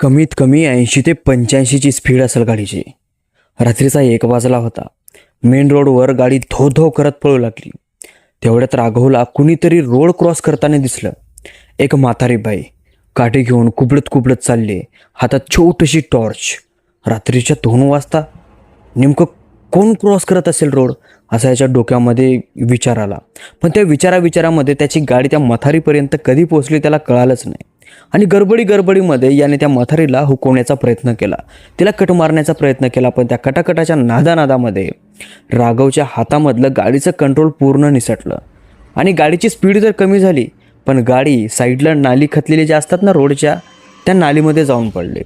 कमीत कमी ऐंशी ते पंच्याऐंशीची स्पीड असेल गाडीची. रात्रीचा एक वाजला होता. मेन रोडवर गाडी धो धो करत पळू लागली. तेवढ्यात राघवला कुणीतरी रोड क्रॉस करताना दिसलं. एक म्हातारी बाई काठी घेऊन कुबडत कुबडत चालली. हातात छोटीशी टॉर्च. रात्रीच्या दोन वाजता नेमकं कोण क्रॉस करत असेल रोड? असा याच्या डोक्यामध्ये विचार आला. पण त्या विचारा विचारामध्ये त्याची गाडी त्या मथारीपर्यंत कधी पोहोचली त्याला कळालंच नाही. आणि गडबडी गडबडीमध्ये याने त्या मथारीला हुकवण्याचा प्रयत्न केला. तिला कट मारण्याचा प्रयत्न केला पण त्या कटाकटाच्या नादानादामध्ये राघवच्या हातामधलं गाडीचं कंट्रोल पूर्ण निसटलं. आणि गाडीची स्पीड जर कमी झाली पण गाडी साईडला नाली खतलेली ज्या असतात ना रोडच्या त्या नालीमध्ये जाऊन पडले.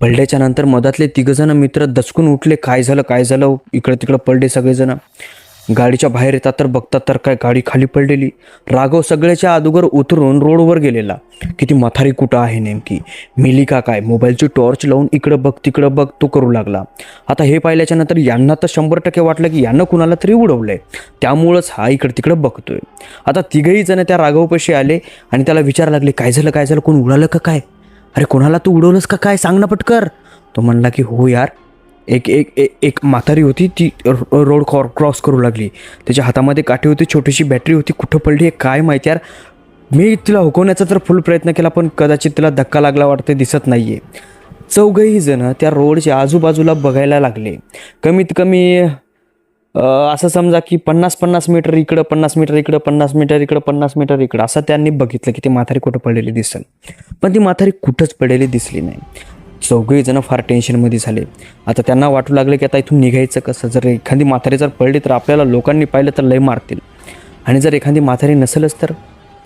पडल्याच्या नंतर मधातले तिघजण मित्र दचकून उठले काय झालं काय झालं? इकडं तिकडं पडले सगळेजण. गाडीच्या बाहेर येतात तर बघतात तर काय गाडी खाली पडलेली. राघव सगळ्याच्या अगोदर उतरून रोडवर गेलेला. की ती मथारी कुठं आहे नेमकी? मिली का काय? मोबाईलची टॉर्च लावून इकडं बघ तिकडं बघ तो करू लागला. आता हे पाहिल्याच्या नंतर यांना तर शंभर टक्के वाटलं की यांना कुणाला तरी उडवलंय. त्यामुळंच हा इकडं तिकडं बघतोय. आता तिघही जण त्या राघवपाशी आले आणि त्याला विचार लागले काय झालं काय झालं? कोण उडालं का काय? अरे कोणाला तू उडवलंस का काय? सांग ना पटकर. तो म्हणला की हो यार एक एक एक एक म्हातारी होती ती रो- रोड क्रॉ क्रॉस करू लागली. त्याच्या हातामध्ये काठी होती छोटीशी बॅटरी होती कुठं पडली हे काय माहिती यार. मी तिला हुकवण्याचा तर फुल प्रयत्न केला पण कदाचित तिला धक्का लागला वाटते दिसत नाही आहे चौघही जण त्या रोडच्या आजूबाजूला बघायला लागले. कमीत कमी असं समजा की पन्नास पन्नास मीटर इकडं पन्नास मीटर इकडं पन्नास मीटर इकडं पन्नास मीटर इकडं असं त्यांनी बघितलं की ती म्हातारी कुठं पडलेली दिसेल पण ती म्हातारी कुठंच पडलेली दिसली नाही. चौघेजणं फार टेन्शनमध्ये झाले. आता त्यांना वाटू लागले की आता इथून निघायचं कसं? जर एखादी म्हातारी जर पडली तर आपल्याला लोकांनी पाहिलं तर लय मारतील. आणि जर एखादी म्हातारी नसेलच तर?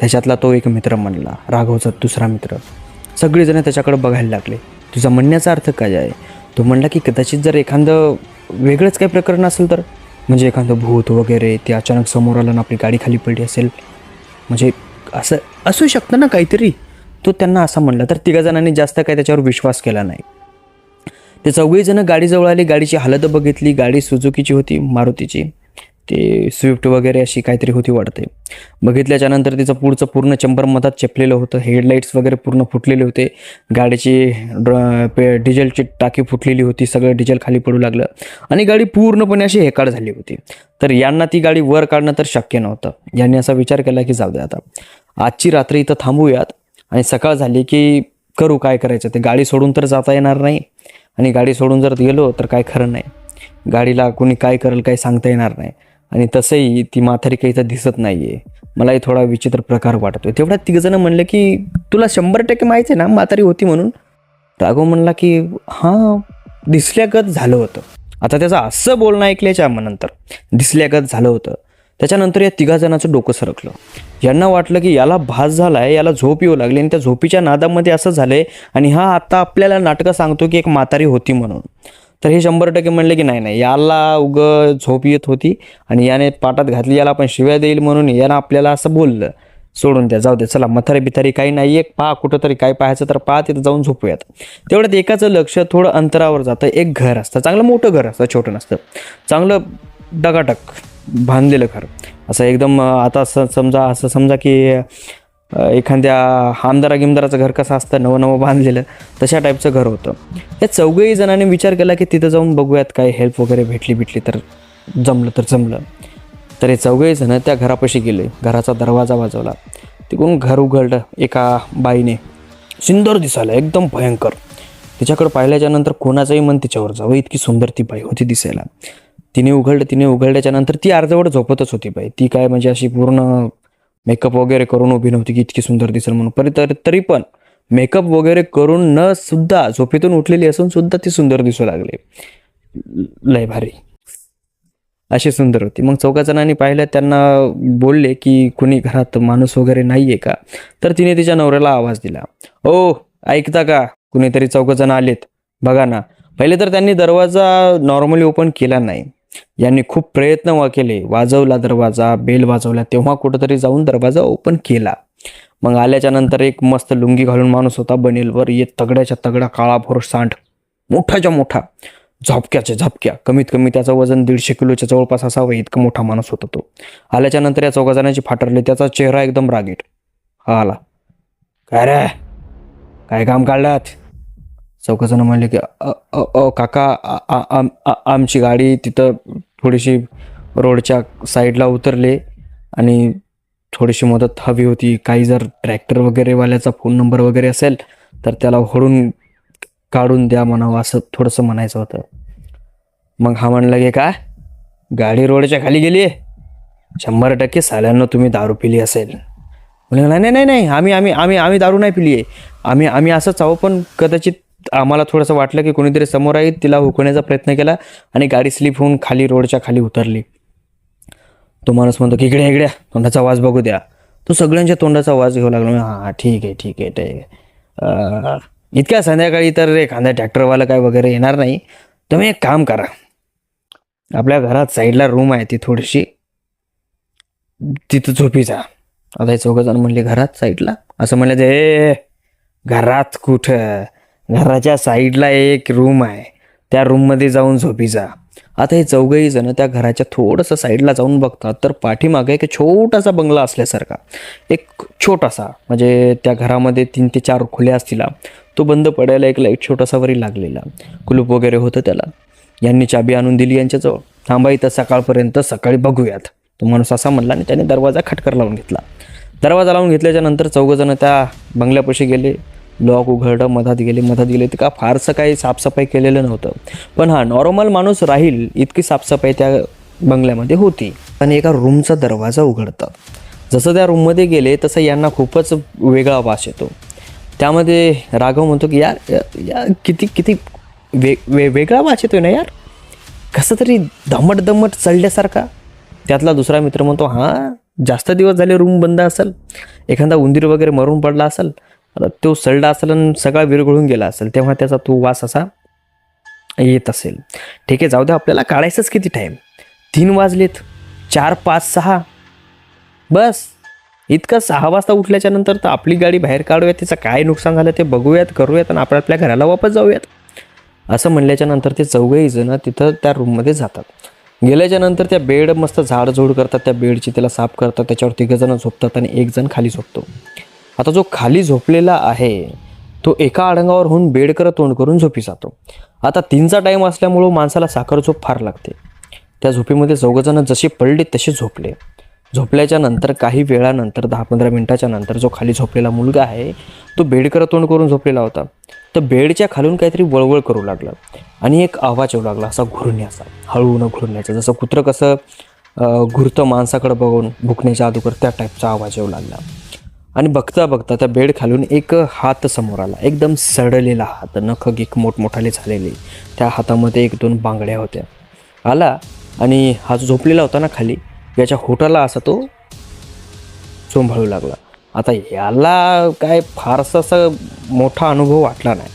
त्याच्यातला तो एक मित्र म्हणला राघवचा दुसरा मित्र. सगळेजण त्याच्याकडे बघायला लागले. तुझा म्हणण्याचा अर्थ काय आहे? तो म्हणला की कदाचित जर एखादं वेगळंच काही प्रकरण असेल तर? म्हणजे एखादं भूत वगैरे ते अचानक समोर आलं आणि आपली गाडी खाली पडली असेल? म्हणजे असं असू शकतं ना काहीतरी? तो त्यांना असं म्हणला तर तिघा जणांनी जास्त काय त्याच्यावर विश्वास केला नाही. ते चौघही जण गाडीजवळ आले गाडीची हालत बघितली गाडी सुजुकीची होती मारुतीची. ते स्विफ्ट वगैरे अशी काहीतरी होती वाटते. बघितल्याच्या नंतर तिचं पुढचं पूर्ण चंबर मधात चेपलेलं होतं हेडलाईट्स वगैरे पूर्ण फुटलेले होते गाडीची पे डिझेलची टाकी फुटलेली होती सगळं डिझेल खाली पडू लागलं आणि गाडी पूर्णपणे अशी हेकाड झाली होती. तर यांना ती गाडी वर काढणं तर शक्य नव्हतं. यांनी असा विचार केला की जाऊ दे आता. आजची रात्री इथं थांबूयात. आणि सकाळ झाली की करू काय करायचं? ते गाडी सोडून तर जाता येणार नाही. आणि गाडी सोडून जर गेलो तर काय खरं नाही. गाडीला कोणी काय करेल काही सांगता येणार नाही. आणि तसंही ती म्हातारी काही इथं दिसत नाही आहे मलाही थोडा विचित्र प्रकार वाटतोय. तेवढ्यात तिघजणं म्हणले की तुला शंभर टक्के माहिती आहे ना म्हातारी होती म्हणून? राघव म्हणला की हां दिसल्यागत झालं होतं. आता त्याचं असं बोलणं ऐकल्याच्या नंतर दिसल्यागत झालं होतं. त्याच्यानंतर या तिघा जणांचं डोकं सरकलं. यांना वाटलं की याला भास झालाय याला झोप येऊ लागली आणि त्या झोपीच्या नादामध्ये असं झालंय आणि हा आता आपल्याला नाटकं सांगतो की एक म्हातारी होती म्हणून. तर हे शंभर टक्के म्हणले की नाही नाही याला उग झोप येत होती आणि याने पाटात घातली याला आपण शिव्या देईल म्हणून यानं आपल्याला असं बोललं. सोडून द्या जाऊ दे चला मथारी बिथारी काही नाही आहे पहा कुठं तरी काय पाहायचं तर पहा तिथं जाऊन झोपूयात. तेवढ्यात एकाचं लक्ष थोडं अंतरावर जातं एक घर असतं चांगलं मोठं घर असतं छोटं नसतं. चांगलं डगाटक. बांधलेलं घर. असं एकदम आता स समजा असं समजा की एखाद्या आमदारा गिमदाराचं घर कसं असतं नवं नवं बांधलेलं तशा टाईपचं घर होतं. या चौघही जणांनी विचार केला की तिथं जाऊन बघूयात काय हेल्प वगैरे भेटली भेटली तर जमलं तर जमलं. तर हे चौघही जण त्या घरापाशी गेले. घराचा दरवाजा वाजवला तिकडून घर उघडलं एका बाईने. सुंदर दिसायला एकदम भयंकर. तिच्याकडे पाहिल्याच्या नंतर कोणाचंही मन तिच्यावर जावं. इतकी सुंदर ती बाई होती दिसायला. तिने उघडलं तिने उघडल्याच्या नंतर ती अर्धवट झोपतच होती बाई. ती काय म्हणजे अशी पूर्ण मेकअप वगैरे करून उभी नव्हती की इतकी सुंदर दिसेल म्हणून. पण तर तरी पण मेकअप वगैरे करून न सुद्धा झोपेतून उठलेली असून सुद्धा ती सुंदर दिसू लागली. लय भारी. अशी सुंदर होती. मग चौघा जणांनी पाहिलं त्यांना बोलले की कुणी घरात माणूस वगैरे नाही आहे का? तर तिने तिच्या नवऱ्याला आवाज दिला. ओ ऐकता का? कुणीतरी चौघ जण आलेत. बघा ना. पहिले तर त्यांनी दरवाजा नॉर्मली ओपन केला नाही. यांनी खूप प्रयत्न वा केले. वाजवला दरवाजा बेल वाजवला तेव्हा कुठंतरी जाऊन दरवाजा ओपन केला. मग आल्याच्यानंतर एक मस्त लुंगी घालून माणूस होता बनेलवर. येत तगड्याच्या तगडा काळाभोर सांड. मोठाच्या मोठा. झापक्याच्या झापक्या. कमीत कमी त्याचं वजन दीडशे किलोच्या जवळपास असावं इतका मोठा माणूस होता तो. आल्याच्यानंतर या चौघा जणांची फाटरले. त्याचा चेहरा एकदम रागीट. हा आला. काय रे? काय काम काढलात? चौघजणं म्हणले की "अ- अ काका आम- आमची गाडी तिथं थोडीशी रोडच्या साईडला उतरले आणि थोडीशी मदत हवी होती. काही जर ट्रॅक्टर वगैरेवाल्याचा फोन नंबर वगैरे असेल तर त्याला होडून काढून द्या म्हणावं असं थोडंसं म्हणायचं होतं. मग हा म्हणलं की काय? गाडी रोडच्या खाली गेली आहे शंभर टक्के साल्यांना तुम्ही दारू पिली असेल. म्हणजे नाही नाही नाही नाही आम्ही आम्ही आम्ही आम्ही दारू नाही पिली आहे आम्ही आम्ही असंच आहो पण कदाचित आम्हाला थोडंसं वाटलं की कोणीतरी समोर आहे तिला हुकण्याचा प्रयत्न केला आणि गाडी स्लिप होऊन खाली रोडच्या खाली उतरली. तो माणूस म्हणतो की इकडे इकड्या तोंडाचा आवाज बघू द्या. तो सगळ्यांच्या तोंडाचा आवाज घेऊ लागला. हां ठीक आहे ठीक आहे ठीक आहे. इतक्या संध्याकाळी तर एखाद्या ट्रॅक्टरवाला काय वगैरे येणार नाही. तुम्ही एक काम करा. आपल्या घरात साईडला रूम आहे ती थोडीशी. तिथं झोपी जा. आता हे चौघ जण म्हणले घरात साईडला? असं म्हणलं ते घरात कुठं? घराच्या साईडला एक रूम आहे. त्या रूममध्ये जाऊन झोपी जा. आता हे चौघही जण त्या घराच्या थोडंसं साईडला जाऊन बघतात तर पाठीमागे एक छोटासा बंगला असल्यासारखा. एक छोटासा म्हणजे त्या घरामध्ये तीन ते चार खोल्या असतील तो बंद पडायला एक लाइट छोटासा वरी लागलेला. कुलूप वगैरे होतं त्याला. यांनी चाबी आणून दिली यांच्याजवळ. थांबा इथं सकाळपर्यंत सकाळी बघूयात. तो माणूस असा म्हणला आणि त्याने दरवाजा खटकर लावून घेतला. दरवाजा लावून घेतल्याच्या नंतर चौघजणं त्या बंगल्यापाशी गेले. लॉक उघडलं मधात गेले मधात गेले. तर का फारसं काही साफसफाई केलेलं नव्हतं. पण हा नॉर्मल माणूस राहील इतकी साफसफाई त्या बंगल्यामध्ये होती. आणि एका रूमचा दरवाजा उघडतात. जसं त्या रूममध्ये गेले तसं यांना खूपच वेगळा वास येतो. त्यामध्ये राघव म्हणतो की यार या- या किती किती वे वे वेगळा वास येतोय ना यार. कसं तरी दमट दमट चढल्यासारखा त्यातला दुसरा मित्र म्हणतो हां जास्त दिवस झाले रूम बंद असेल. एखादा उंदीर वगैरे मरून पडला असेल. आता तो सडला असेल आणि सगळा विरघळून गेला असेल तेव्हा त्याचा तो वास असा येत असेल. ठीक आहे जाऊ द्या आपल्याला काढायचंच किती टाईम तीन वाजलेत चार पाच सहा. बस. इतकं सहा वाजता उठल्याच्या नंतर तर आपली गाडी बाहेर काढूयात तिचं काय नुकसान झालं ते बघूयात करूयात आणि आपण आपल्या घराला वापस जाऊयात. असं म्हणल्याच्या नंतर ते चौघही जण तिथं त्या रूममध्ये जातात. गेल्याच्यानंतर त्या बेड मस्त झाडझोड करतात त्या बेडची त्याला साफ करतात त्याच्यावर तिघं जण झोपतात आणि एक जण खाली झोपतो. आता जो खाली झोपलेला आहे तो एका अडंगावर होऊन बेडकर तोंड करून झोपी जातो. आता तीनचा टाईम असल्यामुळं माणसाला साखर झोप फार लागते. त्या झोपेमध्ये चौघजणं जसे पडले तसे झोपले. झोपल्याच्या नंतर काही वेळानंतर दहा पंधरा मिनिटाच्या नंतर जो खाली झोपलेला मुलगा आहे तो बेडकर तोंड करून झोपलेला होता. तर बेडच्या खालून काहीतरी वळवळ करू लागला आणि एक आवाज येऊ लागला असा घुरण्याचा हळून घुरण्याचा. जसं कुत्रं कसं घुरतं माणसाकडं बघून भुकण्याच्या अगोदर त्या टाईपचा आवाज येऊ लागला. आणि बघता बघता त्या बेड खालून एक हात समोर आला. एकदम सडलेला हात. नख गिक मोठमोठाले झालेले. त्या हातामध्ये एक दोन बांगड्या होत्या. आला आणि हा जो झोपलेला होता ना खाली याच्या होटाला असा तो चोंभाळू लागला. आता याला काय फारसा असा मोठा अनुभव वाटला नाही.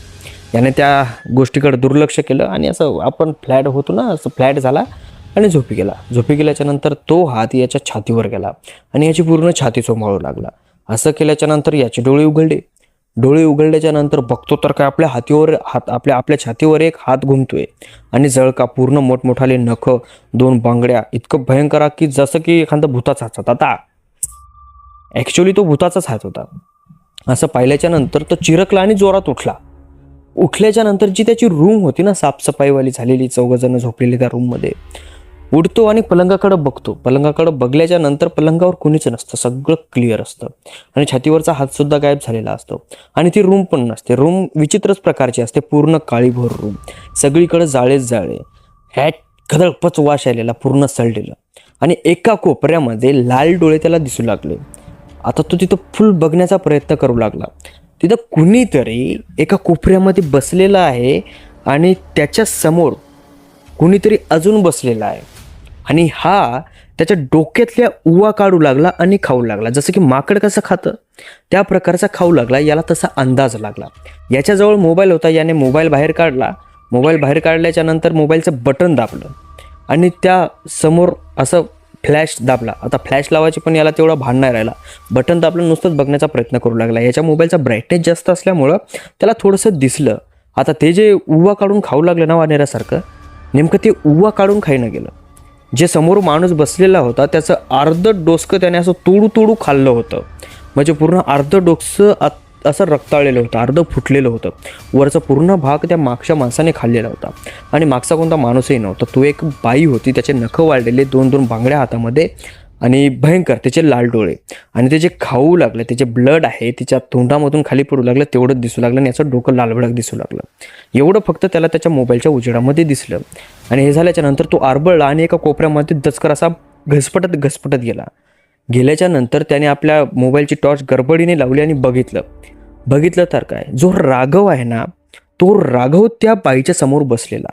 याने त्या गोष्टीकडे दुर्लक्ष केलं आणि असं आपण फ्लॅट होतो ना असं फ्लॅट झाला आणि झोपी गेला. झोपी गेल्याच्यानंतर तो हात याच्या छातीवर गेला आणि याची पूर्ण छाती चोंभाळू लागला. असं केल्याच्यानंतर याचे डोळे उघडले. डोळे उघडल्याच्या नंतर बघतो तर काय आपल्या हातीवर हात आपल्या आपल्या छातीवर एक हात घुमतोय. आणि जळका पूर्ण मोठमोठाले नख दोन बांगड्या इतकं भयंकर की जसं की एखादा भूताचा हात आता ॲक्च्युली तो भूताचाच हात होता. असं पाहिल्याच्या नंतर तो चिरकला आणि जोरात उठला. उठल्याच्या नंतर जी त्याची रूम होती ना साफसफाईवाली झालेली चौघजणं झोपलेली त्या रूममध्ये उडतो आणि पलंगाकडे बघतो. पलंगाकडे बघल्याच्या नंतर पलंगावर कोणीच नसतं. सगळं क्लिअर असतं. आणि छातीवरचा हात सुद्धा गायब झालेला असतो. आणि ती रूम पण नसते. रूम विचित्रच प्रकारची असते. पूर्ण काळीभोर रूम सगळीकडे जाळेच जाळे हॅट खदळपच वाश आलेला पूर्ण सळलेला. आणि एका कोपऱ्यामध्ये लाल डोळे त्याला दिसू लागले. आता तो तिथं फुल बघण्याचा प्रयत्न करू लागला. तिथं कुणीतरी एका कोपऱ्यामध्ये बसलेला आहे. आणि त्याच्यासमोर कुणीतरी अजून बसलेला आहे. आणि हा त्याच्या डोक्यातल्या उवा काढू लागला आणि खाऊ लागला. जसं की माकड कसं खातं त्या प्रकारचा खाऊ लागला याला तसा अंदाज लागला. याच्याजवळ मोबाईल होता याने मोबाईल बाहेर काढला. मोबाईल बाहेर काढल्याच्या नंतर मोबाईलचं बटन दाबलं. आणि त्या समोर असं फ्लॅश दाबला. आता फ्लॅश लावायची पण याला तेवढा भान नाही राहिला. बटन दाबलं नुसतंच बघण्याचा प्रयत्न करू लागला. याच्या मोबाईलचा ब्राईटनेस जास्त असल्यामुळं त्याला थोडंसं दिसलं. आता ते जे उवा काढून खाऊ लागलं ना वानेऱ्यासारखं नेमकं ते उवा काढून खाईनं गेलं. जे समोर माणूस बसलेला होता त्याचं अर्ध डोसकं त्याने असं तोडू तोडू खाल्लं होतं. म्हणजे पूर्ण अर्ध डोसं आत असं रक्ताळलेलं होतं अर्ध फुटलेलं होतं. वरचा पूर्ण भाग त्या मागच्या माणसाने खाल्लेला होता. आणि मागचा कोणता माणूसही नव्हता. तो एक बाई होती त्याचे नखं वाढलेले दोन दोन बांगड्या हातामध्ये आणि भयंकर त्याचे लाल डोळे आणि ते जे खाऊ लागलं त्याचे ब्लड आहे तिच्या तोंडामधून खाली पडू लागलं तेवढंच दिसू लागलं आणि याचं डोकं लालभडक दिसू लागलं. एवढं फक्त त्याला त्याच्या मोबाईलच्या उजेडामध्ये दिसलं आणि हे झाल्याच्यानंतर तो आरबळला आणि एका कोपऱ्यामध्ये दचकर असा घसपटत घसपटत गेला. गेल्याच्यानंतर त्याने आपल्या मोबाईलची टॉर्च गडबडीने लावली आणि बघितलं. बघितलं तर काय जो राघव आहे ना तो राघव त्या बाईच्या समोर बसलेला.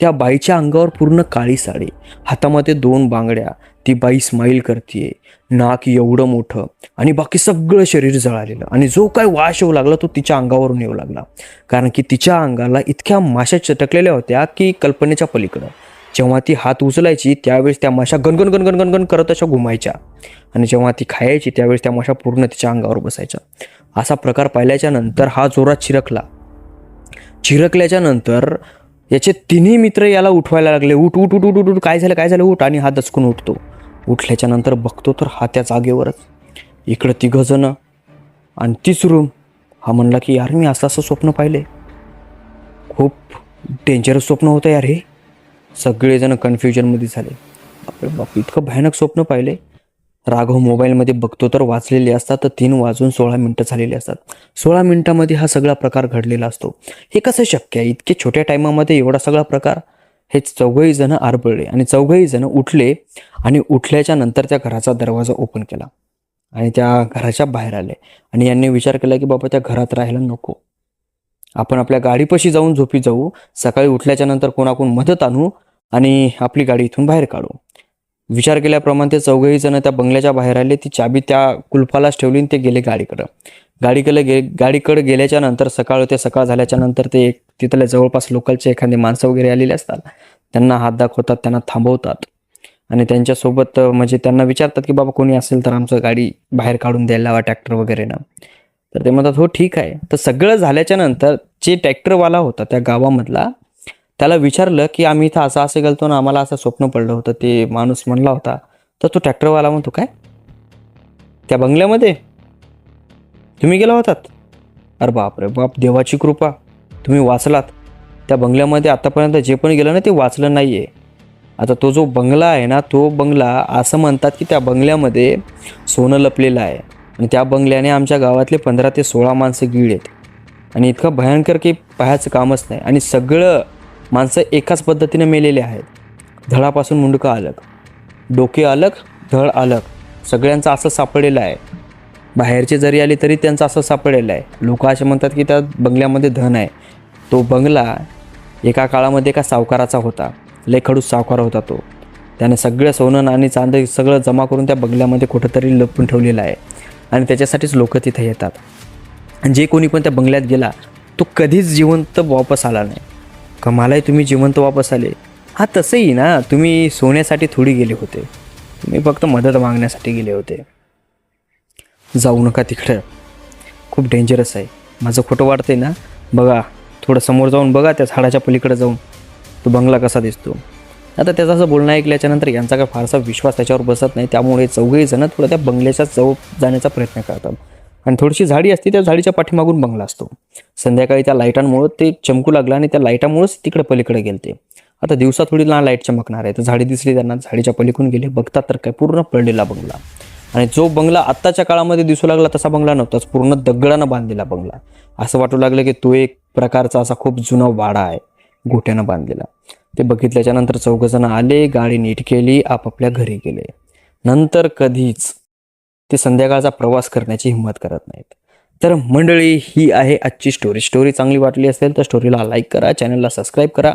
त्या बाईच्या अंगावर पूर्ण काळी साडी. हातामध्ये दोन बांगड्या. ती बाई स्माईल करते नाक एवढं मोठं. आणि बाकी सगळं शरीर जळालेलं. आणि जो काय वाश येऊ लागला तो तिच्या अंगावरून येऊ लागला. कारण की तिच्या अंगाला इतक्या माशा चटकलेल्या होत्या की कल्पनेच्या पलीकडं. जेव्हा ती हात उचलायची त्यावेळेस त्या माशा गणगण गणगण गणगण करत अशा घुमायच्या. आणि जेव्हा ती खायची त्यावेळेस त्या माशा पूर्ण तिच्या अंगावर बसायच्या. असा प्रकार पाहिल्याच्या नंतर हा जोरात चिरकला. चिरकल्याच्या नंतर याचे तिन्ही मित्र याला उठवायला लागले. उठ उठ उठ उठ उठ. उठ काय झालं काय झालं? उठ. आणि हा दचकून उठतो. उठल्याच्या नंतर बघतो तर हा त्या जागेवरच. इकडं तिघंजणं आणि तीच रूम हा म्हणला की यार मी असं असं स्वप्न पाहिले खूप डेंजरस स्वप्न होतं यार हे. सगळेजण कन्फ्युजनमध्ये झाले. आपले बाप इतकं भयानक स्वप्न पाहिले राघव मोबाईलमध्ये बघतो तर वाचलेले असतात तर तीन वाजून सोळा मिनटं झालेली असतात. सोळा मिनटामध्ये हा सगळा प्रकार घडलेला असतो. हे कसं शक्य आहे? इतके छोट्या टायमामध्ये एवढा सगळा प्रकार? हे चौघही जण आरबळले आणि चौघही जण उठले आणि उठल्याच्या नंतर त्या घराचा दरवाजा ओपन केला आणि त्या घराच्या बाहेर आले. आणि यांनी विचार केला की बाबा त्या घरात राहायला नको. आपण आपल्या गाडीपाशी जाऊन झोपी जाऊ. सकाळी उठल्याच्या नंतर कोणाकडून मदत आणू आणि आपली गाडी इथून बाहेर काढू. विचार केल्याप्रमाणे ते चौघही जण त्या बंगल्याच्या बाहेर आले. ती चाबी त्या कुलफालाच ठेवली आणि ते गेले गाडीकडं. गाडीकडे गे गाडीकडे गेल्याच्यानंतर सकाळ होते. सकाळ झाल्याच्यानंतर ते एक तिथल्या जवळपास लोकलचे एखादे माणसं वगैरे आलेले असतात. त्यांना हात दाखवतात त्यांना थांबवतात. आणि त्यांच्यासोबत म्हणजे त्यांना विचारतात की बाबा कोणी असेल तर आमचं गाडी बाहेर काढून द्यायला हवा ट्रॅक्टर वगैरे ना. तर ते म्हणतात हो ठीक आहे. तर सगळं झाल्याच्यानंतर जे ट्रॅक्टरवाला होता त्या गावामधला त्याला विचारलं की आम्ही इथं असं असं गेलतो ना आम्हाला असं स्वप्न पडलं होतं ते माणूस म्हणला होता. तर तो ट्रॅक्टरवाला म्हणतो काय? त्या बंगल्यामध्ये? तुम्ही गेला होतात? अरे बाप रे बाप देवाची कृपा. तुम्ही वाचलात. त्या बंगल्यामध्ये आतापर्यंत जे पण गेलं ना ते वाचलं नाही आहे आता तो जो बंगला आहे ना तो बंगला असं म्हणतात की त्या बंगल्यामध्ये सोनं लपलेलं आहे. आणि त्या बंगल्याने आमच्या गावातले पंधरा ते सोळा माणसं गीड आहेत आणि इतकं भयंकर की पाहायचं कामच नाही. आणि सगळं माणसं एकाच पद्धतीने मेलेले आहेत. धडापासून मुंडकं अलग. डोके अलग धड अलग. सगळ्यांचं असं सापडलेलं आहे. बाहेरचे जरी आले तरी त्यांचं असं सापडलेलं आहे. लोक असे म्हणतात की त्या बंगल्यामध्ये धन आहे. तो बंगला एका काळामध्ये एका सावकाराचा होता. लय खडूस सावकार होता तो. त्याने सगळं सोनं आणि चांदी सगळं जमा करून त्या बंगल्यामध्ये कुठंतरी लपून ठेवलेलं आहे. आणि त्याच्यासाठीच लोक तिथे येतात. आणि जे कोणी पण त्या बंगल्यात गेला तो कधीच जिवंत वापस आला नाही. कमालाही तुम्ही जिवंत वापस आले? हा तसंही ना तुम्ही सोन्यासाठी थोडी गेले होते. तुम्ही फक्त मदत मागण्यासाठी गेले होते. जाऊ नका तिकडं. खूप डेंजरस आहे. माझं खोटं वाटतंय ना? बघा थोडं समोर जाऊन बघा त्या झाडाच्या पलीकडे जाऊन. तो बंगला कसा दिसतो? आता त्याचं असं बोलणं ऐकल्याच्यानंतर यांचा काय फारसा विश्वास त्याच्यावर बसत नाही. त्यामुळे चौघही जण थोडं त्या बंगल्याच्या जवळ जाण्याचा प्रयत्न करतात. आणि थोडीशी झाडी असते त्या झाडीच्या पाठीमागून बंगला असतो. संध्याकाळी त्या लाईटांमुळं ते चमकू लागलं आणि त्या लाईटामुळंच तिकडे पलीकडे गेलते. आता दिवसा थोडी लहान लाइट चमकणार आहे. तर झाडी दिसली त्यांना झाडीच्या पलीकडून गेले. बघतात तर काय पूर्ण पडलेला बंगला. आणि जो बंगला आत्ताच्या काळामध्ये दिसू लागला तसा बंगला नव्हताच. पूर्ण दगडानं बांधलेला बंगला. असं वाटू लागलं की तो एक प्रकारचा असा खूप जुना वाडा आहे गोट्यानं बांधलेला. ते बघितल्याच्या नंतर चौघजण आले गाडी नीट केली आपापल्या घरी गेले. नंतर कधीच ते संध्याकाळचा प्रवास करण्याची हिंमत करत नाहीत. तर मंडळी ही आहे आजची स्टोरी स्टोरी चांगली वाटली असेल तर स्टोरीला लाईक करा चॅनलला सबस्क्राईब करा.